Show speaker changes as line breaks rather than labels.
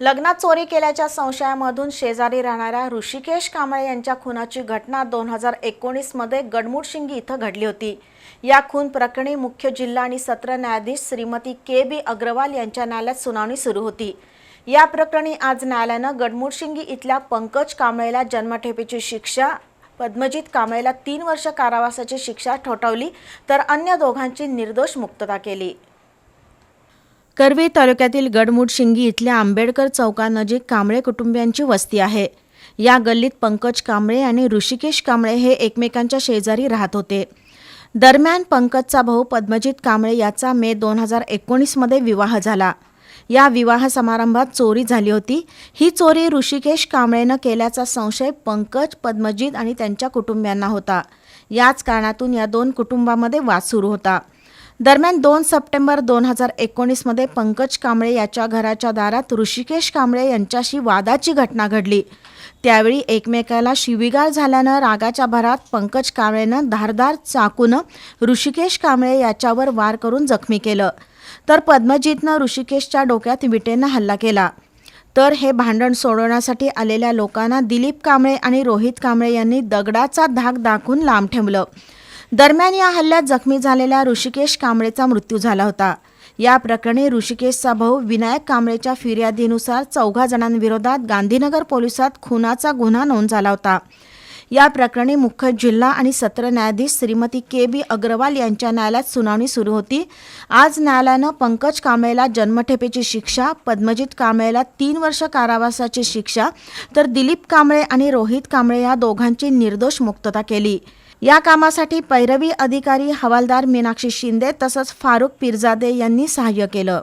लग्नात चोरी केल्याच्या संशयामधून शेजारी राहणाऱ्या ऋषिकेश कांबळे यांच्या खुनाची घटना दोन हजार एकोणीसमध्ये गडमुडशिंगी इथं घडली होती. या खून प्रकरणी मुख्य जिल्हा आणि सत्र न्यायाधीश श्रीमती के बी अग्रवाल यांच्या न्यायालयात सुनावणी सुरू होती. या प्रकरणी आज न्यायालयानं गडमुडशिंगी इथल्या पंकज कांबळेला जन्मठेपेची शिक्षा पद्मजित कांबळेला तीन वर्ष कारावासाची शिक्षा ठोठावली तर अन्य दोघांची निर्दोष मुक्तता केली. करवी तालुक्यातील गडमुडशिंगी इथल्या आंबेडकर चौकानजीक कांबळे कुटुंबियांची वस्ती आहे. या गल्लीत पंकज कांबळे आणि ऋषिकेश कांबळे हे एकमेकांच्या शेजारी राहत होते. दरम्यान पंकजचा भाऊ पद्मजित कांबळे याचा मे दोन हजार एकोणीसमध्ये विवाह झाला. या विवाह समारंभात चोरी झाली होती. ही चोरी ऋषिकेश कांबळेनं केल्याचा संशय पंकज पद्मजित आणि त्यांच्या कुटुंबियांना होता. याच कारणातून या दोन कुटुंबामध्ये वाद सुरू होता. दरम्यान दोन सप्टेंबर दोन हजार एकोणीसमध्ये पंकज कांबळे याच्या घराच्या दारात ऋषिकेश कांबळे यांच्याशी वादाची घटना घडली. त्यावेळी एकमेकाला शिवीगाळ झाल्यानं रागाच्या भरात पंकज कांबळेनं धारदार चाकूनं ऋषिकेश कांबळे याच्यावर वार करून जखमी केलं. तर पद्मजितनं ऋषिकेशच्या डोक्यात विटेनं हल्ला केला. तर हे भांडण सोडवण्यासाठी आलेल्या लोकांना दिलीप कांबळे आणि रोहित कांबळे यांनी दगडाचा धाक दाखवून लांब ठेवलं. दरम्यान या हल्ल्यात जखमी झालेल्या ऋषिकेश कांबळेचा मृत्यू झाला होता. या प्रकरणी ऋषिकेशचा भाऊ विनायक कांबळेच्या फिर्यादीनुसार चौघा जणांविरोधात गांधीनगर पोलिसात खुनाचा गुन्हा नोंद झाला होता. या प्रकरणी मुख्य जिल्हा आणि सत्र न्यायाधीश श्रीमती के बी अग्रवाल यांच्या न्यायालयात सुनावणी सुरू होती. आज न्यायालयानं पंकज कांबळेला जन्मठेपेची शिक्षा पद्मजित कांबळेला तीन वर्ष कारावासाची शिक्षा तर दिलीप कांबळे आणि रोहित कांबळे या दोघांची निर्दोष मुक्तता केली. या कामासाठी पैरवी अधिकारी हवालदार मीनाक्षी शिंदे तसंच फारुख पिरजादे यांनी सहाय्य केलं.